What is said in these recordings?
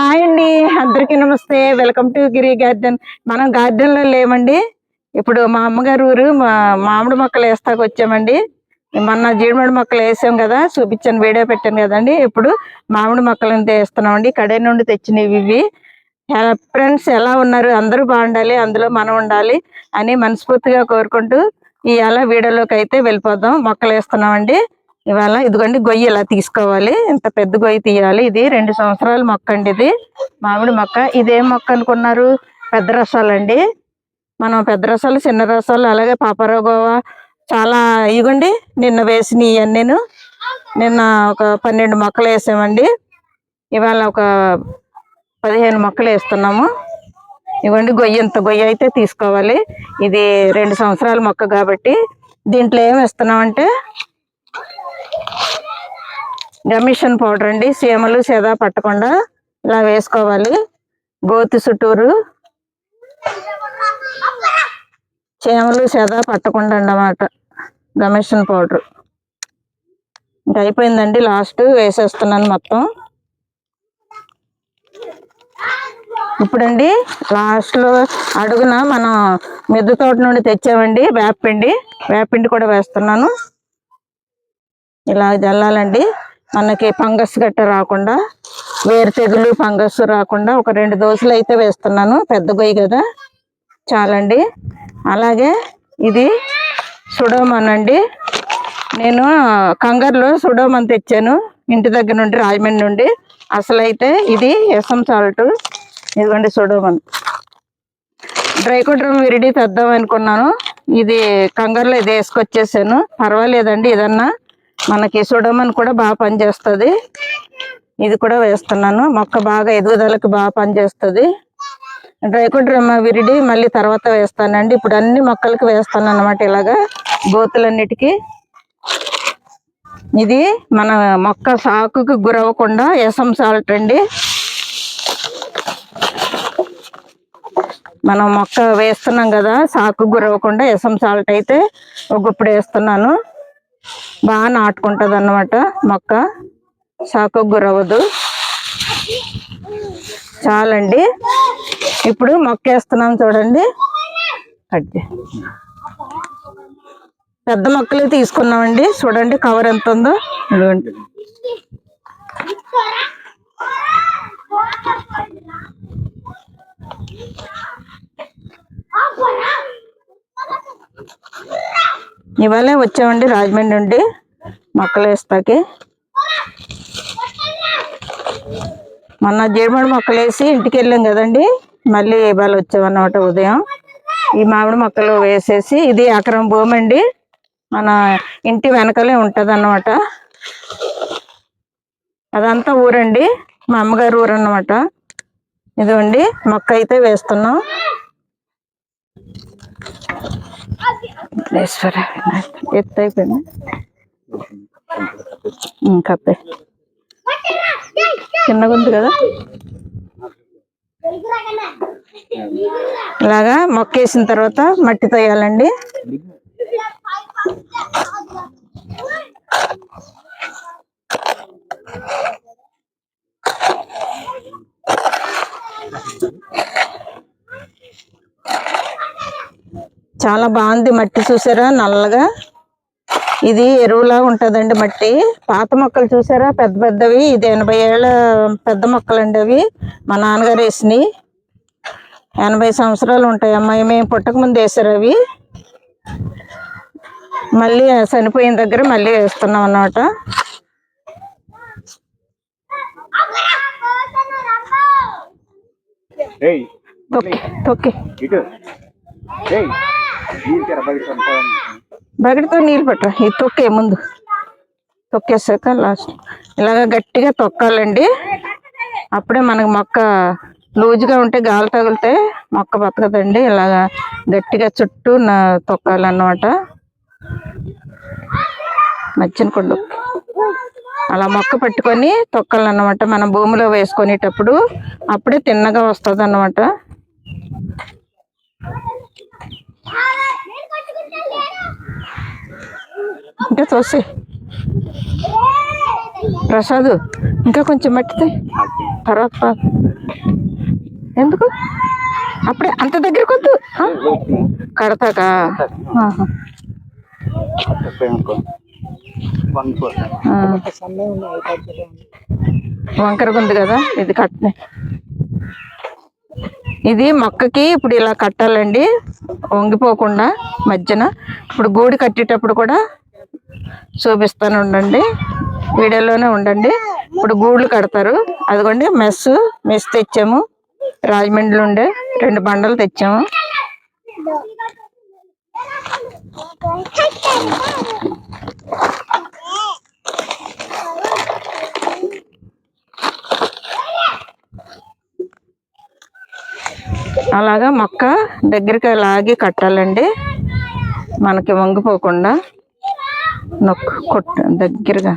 Hi అండి. అందరికీ నమస్తే. Welcome to Giri garden. మనం గార్డెన్లో లేమండి ఇప్పుడు మా అమ్మగారు ఊరు మా మామిడి మొక్కలు వేస్తాకు వచ్చామండి. మొన్న జీడిమడి మొక్కలు వేసాం కదా చూపించాను వీడియో పెట్టాను కదండి. ఇప్పుడు మామిడి మొక్కలు అంతే వేస్తున్నామండి. కడే నుండి తెచ్చినవి ఇవి. ఫ్రెండ్స్ ఎలా ఉన్నారు? అందరూ బాగుండాలి అందులో మనం ఉండాలి అని మనస్ఫూర్తిగా కోరుకుంటూ ఇవాళ వీడియోలోకి అయితే వెళ్ళిపోదాం. మొక్కలు వేస్తున్నామండి. ఇవాళ ఇదిగోండి గొయ్యి ఇలా తీసుకోవాలి? ఇంత పెద్ద గొయ్యి తీయాలి ఇది. రెండు సంవత్సరాల మొక్క అండి ఇది. మామిడి మొక్క. ఇదేం మొక్క అనుకున్నారు? పెద్ద రసాలండి మనం పెద్ద రసాలు చిన్న రసాలు అలాగే పాపరావు గోవా చాలా ఇగోండి నిన్న వేసిన నేను నిన్న ఒక పన్నెండు మొక్కలు వేసామండి. ఇవాళ ఒక పదిహేను మొక్కలు వేస్తున్నాము. ఇవ్వండి గొయ్యి. ఇంత గొయ్యి అయితే తీసుకోవాలి. ఇది రెండు సంవత్సరాల మొక్క కాబట్టి దీంట్లో ఏం వేస్తున్నామంటే గమిషన్ పౌడర్ అండి. సీమలు సేదా పట్టకుండా ఇలా వేసుకోవాలి. గోతి చుట్టూరు చీమలు సేదా పట్టకుండా అన్నమాట. గమిషన్ పౌడర్. ఇంకా అయిపోయిందండి. లాస్ట్ వేసేస్తున్నాను మొత్తం. ఇప్పుడండి లాస్ట్లో అడుగున మనం మెద్దు తోట నుండి తెచ్చామండి. వేపపిండి. వేపపిండి కూడా వేస్తున్నాను. ఇలా జల్లాలండి. మనకి ఫంగస్ గట్ట రాకుండా వేరు తెగులు ఫంగస్ రాకుండా ఒక రెండు దోశలు అయితే వేస్తున్నాను. పెద్ద గొయ్యి కదా. చాలండి. అలాగే ఇది సుడోమన్ అండి నేను కంగారులో సుడోమన్ తెచ్చాను. ఇంటి దగ్గర నుండి రాజమండ్రి నుండి. అసలు అయితే ఇది ఎసం సాల్ట్. ఇదిగోండి సుడోమన్. డ్రైకోడ్రమ్ విరిడి తెద్దాం అనుకున్నాను. ఇది కంగారులో ఇది వేసుకొచ్చేసాను. పర్వాలేదండి ఏదన్నా మనకి సుడోమన్ కూడా బాగా పనిచేస్తుంది. ఇది కూడా వేస్తున్నాను. మొక్క బాగా ఎదుగుదలకు బాగా పనిచేస్తుంది. డ్రైకోడ్రమ్ విరిడి మళ్ళీ తర్వాత వేస్తానండి. ఇప్పుడు అన్ని మొక్కలకి వేస్తాను అనమాట ఇలాగా గోతులన్నిటికీ. ఇది మన మొక్క సాకుకు గురవ్వకుండా ఎసం సాల్ట్ అండి. మనం మొక్క వేస్తున్నాం కదా సాకు గురవ్వకుండా ఎసం సాల్ట్ అయితే ఒక గుప్పుడు వేస్తున్నాను. బాగా నాటుకుంటుంది అన్నమాట మొక్క. సాకు గురవ్వదు. చాలండి. ఇప్పుడు మొక్క వేస్తున్నాం చూడండి పెద్ద మొక్కలు తీసుకున్నామండి. చూడండి కవర్ ఎంత ఉందో ఇదిగోండి. ఇవాళే వచ్చామండి రాజమండ్రి నుండి మొక్కలు వేస్తాకి మొన్న జీడిమడి మొక్కలు వేసి ఇంటికి వెళ్ళాం కదండి. మళ్ళీ ఇవాళ వచ్చామన్నమాట ఉదయం. ఈ మామిడి మొక్కలు వేసేసి ఇది ఎకరం భూమి అండి. మన ఇంటి వెనకలే ఉంటుంది అన్నమాట అదంతా ఊరండి. మా అమ్మగారు ఊరు అన్నమాట ఇదిగోండి మొక్క అయితే వేస్తున్నాం. విఘ్నేశ్వర ఎత్తు అయిపోయింది కప్పే. చిన్నగా ఉంది కదా? ఇలాగా మొక్క వేసిన తర్వాత మట్టి తోయాలండి. చాలా బాగుంది మట్టి చూసారా? నల్లగా. ఇది ఎరువులా ఉంటదండి మట్టి. పాత మొక్కలు చూసారా? పెద్ద పెద్దవి. ఇది ఎనభై ఏళ్ళ పెద్ద మొక్కలు అండి అవి. మా నాన్నగారు వేసినాయి. ఎనభై సంవత్సరాలు ఉంటాయి అమ్మాయి. మేము పుట్టక ముందు వేసారు అవి. మళ్ళీ చనిపోయిన దగ్గర మళ్ళీ వేస్తున్నాం అన్నమాట. బకెట్తో నీళ్ళు పెట్టరా. ఇది తొక్కే ముందు. తొక్కేసాక లాస్ట్ ఇలాగ గట్టిగా తొక్కాలండి. అప్పుడే మనకు మొక్క లూజుగా ఉంటే గాలి తగిలితే మొక్క బతకదండి. ఇలాగా గట్టిగా చుట్టూ నా తొక్కాలన్నమాట. మచ్చిన కొండు. అలా మొక్క పట్టుకొని తొక్కాలన్నమాట. మనం భూమిలో వేసుకునేటప్పుడు అప్పుడే తిన్నగా వస్తుంది అన్నమాట ఇంకా చూసి ప్రసాద్ ఇంకా కొంచెం మట్టితే తర్వాత ఎందుకు? అప్పుడే అంత దగ్గరకు వద్దు. కడతాకా? ఆహా. వంకరగా ఉంది కదా ఇది కట్టనే ఇది మొక్కకి ఇప్పుడు ఇలా కట్టాలండి. వంగిపోకుండా మధ్యన. ఇప్పుడు గూడి కట్టేటప్పుడు కూడా చూపిస్తాను ఉండండి. వీడియోలోనే ఉండండి. ఇప్పుడు గూళ్ళు కడతారు. అదిగోండి మెస్ మెస్ తెచ్చాము. రాజమండ్రిలో ఉండే రెండు బండలు తెచ్చాము. అలాగా మొక్క దగ్గరికి లాగి కట్టాలండి. మనకి వంగిపోకుండా. నొక్కు కొట్టు దగ్గరగా.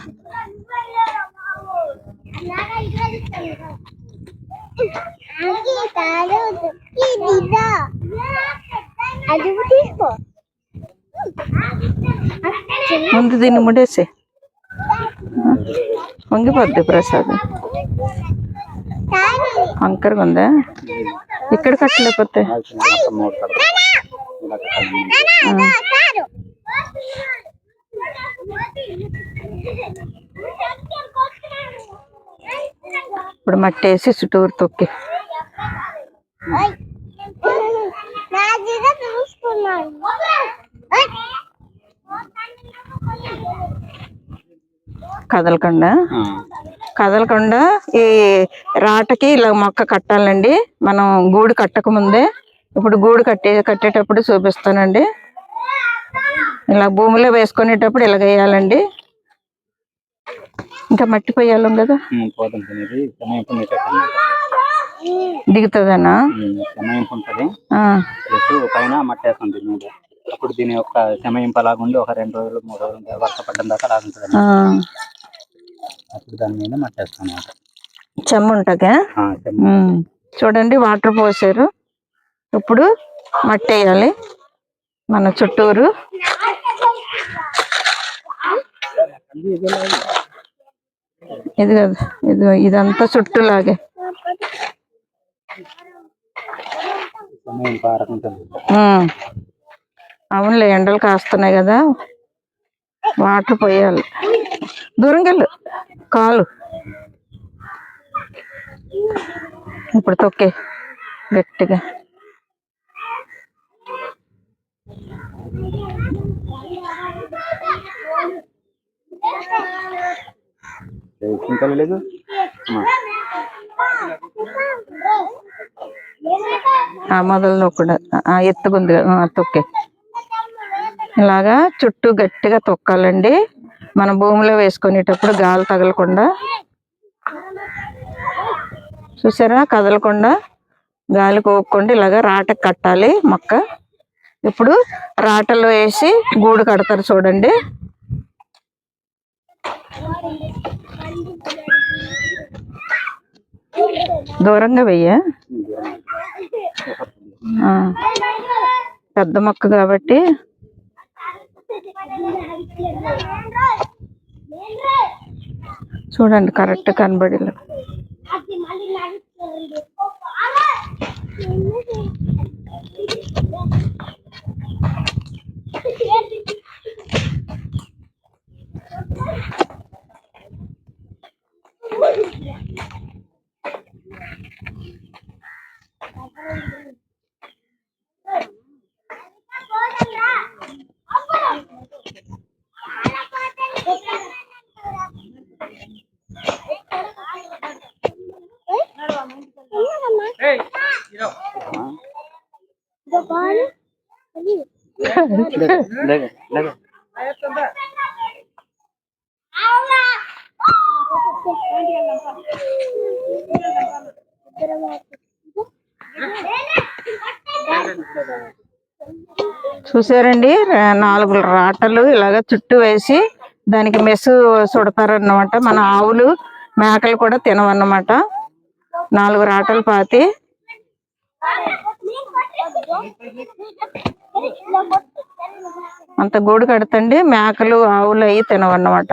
అది తీసుకో ముందు దీన్ని ముడేసి. వంగిపోద్ది ప్రసాద్. వంకరగా ఉందా? ఇక్కడ కట్టలేకపోతే. ఇప్పుడు మట్టి వేసి చుట్టూరు తొక్కి. కదలకుండా. కదలకుండా ఈ రాటకి ఇలా మొక్క కట్టాలండి. మనం గూడు కట్టక ముందే ఇప్పుడు గూడు కట్టే కట్టేటప్పుడు చూపిస్తానండి. ఇలా భూమిలో వేసుకునేటప్పుడు ఇలా వేయాలండి. ఇంకా మట్టి పోయాలం కదా. దిగుతుందనా? పైన దీని మీద. అప్పుడు దీని యొక్క సమయం అలాగా ఉండి ఒక రెండు రోజులు మూడు రోజులు వర్ష పడ్డం దాకా అలా ఉంటుంది ఆ, అప్పుడు దాని మీద చెమ్మ చెమ్మ. ఉమ్. చూడండి వాటర్ పోసారు. ఇప్పుడు మట్టి వేయాలి. మన చుట్టూరు. ఇది కదా ఇది ఇదంతా చుట్టూ లాగే సమయం పారకుంటుంది ఉమ్. అవునులే ఎండలు కాస్తున్నాయి కదా వాటర్ పోయాలి దూరంగా వెళ్ళు కాలు ఇప్పుడు తొక్కే గట్టిగా ఇంకా లేదు ఆ మొదలు కూడా. ఆ ఎత్తుకుంది. తొక్కే. ఇలాగా చుట్టూ గట్టిగా తొక్కాలండి. మన భూమిలో వేసుకునేటప్పుడు గాలి తగలకుండా. చూసారా? కదలకుండా గాలి కోకుండా ఇలాగా రాట కట్టాలి మొక్క. ఇప్పుడు రాటలో వేసి గూడు కడతారు చూడండి. దూరంగా వెయ్య ఆ, పెద్ద మొక్క కాబట్టి చూడండి కరెక్ట్ కనబడి లేగు, లేగు. చూసారండి నాలుగు రాటలు ఇలాగ చుట్టూ వేసి దానికి మెస్ చుడతారన్నమాట మన ఆవులు మేకలు కూడా తినవన్నమాట. నాలుగు రాటలు పాతి. అంత గూడు కడతండి మేకలు ఆవులు అవి తినవన్నమాట.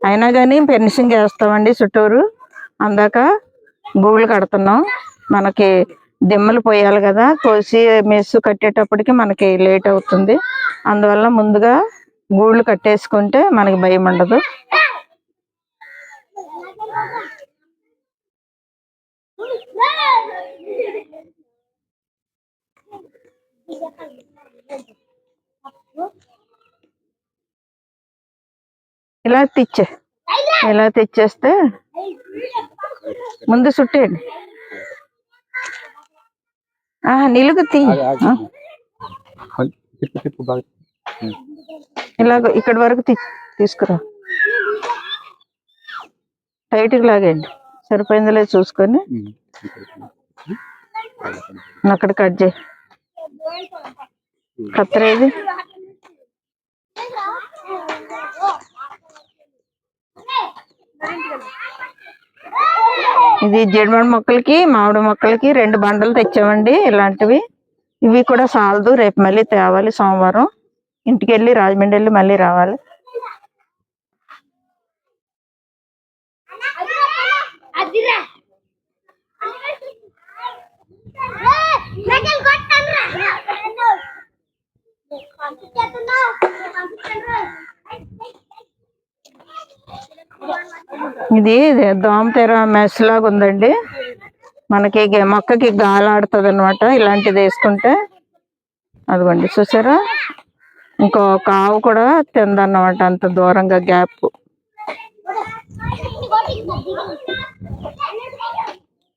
అయినా కానీ ఫెన్సింగ్ వేస్తామండి చుట్టూరు. అందాక గూళ్ళు కడుతున్నాం. మనకి దిమ్మలు పోయాలి కదా కోసి మెస్సు కట్టేటప్పటికి మనకి లేట్ అవుతుంది. అందువల్ల ముందుగా గూళ్ళు కట్టేసుకుంటే మనకి భయం ఉండదు ఇలా తెచ్చే ఇలా తెచ్చేస్తే ముందు చుట్టేయండి. నిలుగు తీ. ఇలాగ ఇక్కడి వరకు తీసుకురా. టైట్గా లాగండి సరిపోయిందో లేదో చూసుకొని. అక్కడ కట్ చేయి. కత్తెర ఇది జడిమడి మొక్కలకి మామిడి మొక్కలకి రెండు బండలు తెచ్చామండి ఇలాంటివి. ఇవి కూడా సాలదు రేపు మళ్ళీ తేవాలి సోమవారం. ఇంటికి వెళ్ళి రాజమండ్రి వెళ్ళి మళ్ళీ రావాలి. ఇది దోమతెర మెస్ లాగా ఉందండి. మనకి మొక్కకి గాలాడుతుంది అనమాట ఇలాంటిది వేసుకుంటే అదిగోండి చూసారా? ఇంకో కావు కూడా తిందన్నమాట అంత దూరంగా గ్యాప్.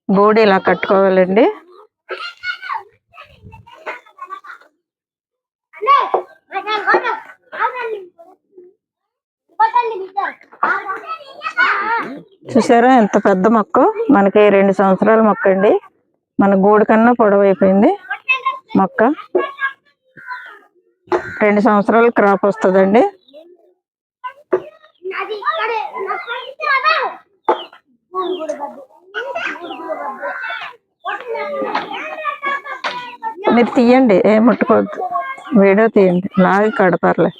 బూడి ఇలా కట్టుకోవాలండి. చూసారా ఎంత పెద్ద మొక్క? మనకి రెండు సంవత్సరాల మొక్క అండి. మన గూడు కన్నా పొడవైపోయింది మొక్క. రెండు సంవత్సరాలు క్రాప్ వస్తుందండి. మీరు తీయండి ఏం ముట్టుకోవద్దు. వీడియో తీయండి. లాగి కడతారులే.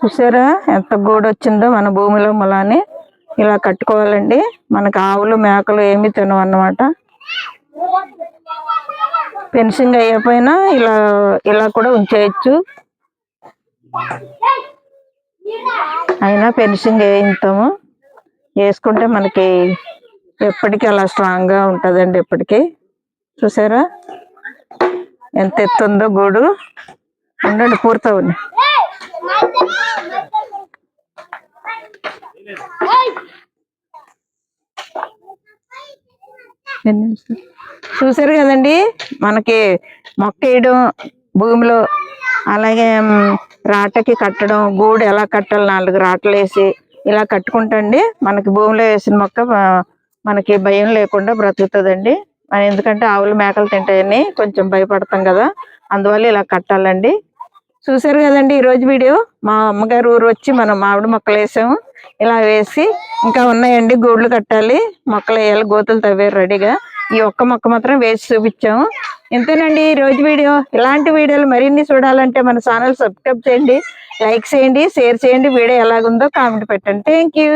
చూసారా? ఎంత గోడొచ్చిందో మన భూమిలో మొలాని. ఇలా కట్టుకోవాలండి. మనకి ఆవులు మేకలు ఏమీ తినవన్నమాట. ఫెన్సింగ్ అయ్యపోయినా ఇలా ఇలా కూడా ఉంచేయచ్చు. అయినా ఫెన్సింగ్ వేయించాము వేసుకుంటే మనకి ఎప్పటికీ అలా స్ట్రాంగ్గా ఎప్పటికీ చూసారా? ఎంత ఎత్తుందో గూడు. ఉండండి పూర్తవుని. చూసారు కదండి మనకి మొక్క వేయడం భూమిలో అలాగే రాటకి కట్టడం గూడు ఎలా కట్టాలి నాలుగు రాటలు వేసి ఇలా కట్టుకుంటండి మనకి భూమిలో వేసిన మొక్క మనకి భయం లేకుండా బ్రతుకుతుందండి. ఎందుకంటే ఆవులు మేకలు తింటాయని కొంచెం భయపడతాం కదా అందువల్ల ఇలా కట్టాలండి. చూసారు కదండి ఈరోజు వీడియో మా అమ్మగారు ఊరు వచ్చి మనం మామిడి మొక్కలు వేసాము. ఇలా వేసి ఇంకా ఉన్నాయండి గూడ్లు కట్టాలి మొక్కలు వేయాలి గోతులు తవ్వారు రెడీగా. ఈ ఒక్క మొక్క మాత్రం వేసి చూపించాము. ఇంతేనండి ఈ రోజు వీడియో. ఇలాంటి వీడియోలు మరిన్ని చూడాలంటే మన ఛానల్ సబ్స్క్రైబ్ చేయండి లైక్ చేయండి షేర్ చేయండి. వీడియో ఎలాగుందో కామెంట్ పెట్టండి. Thank you.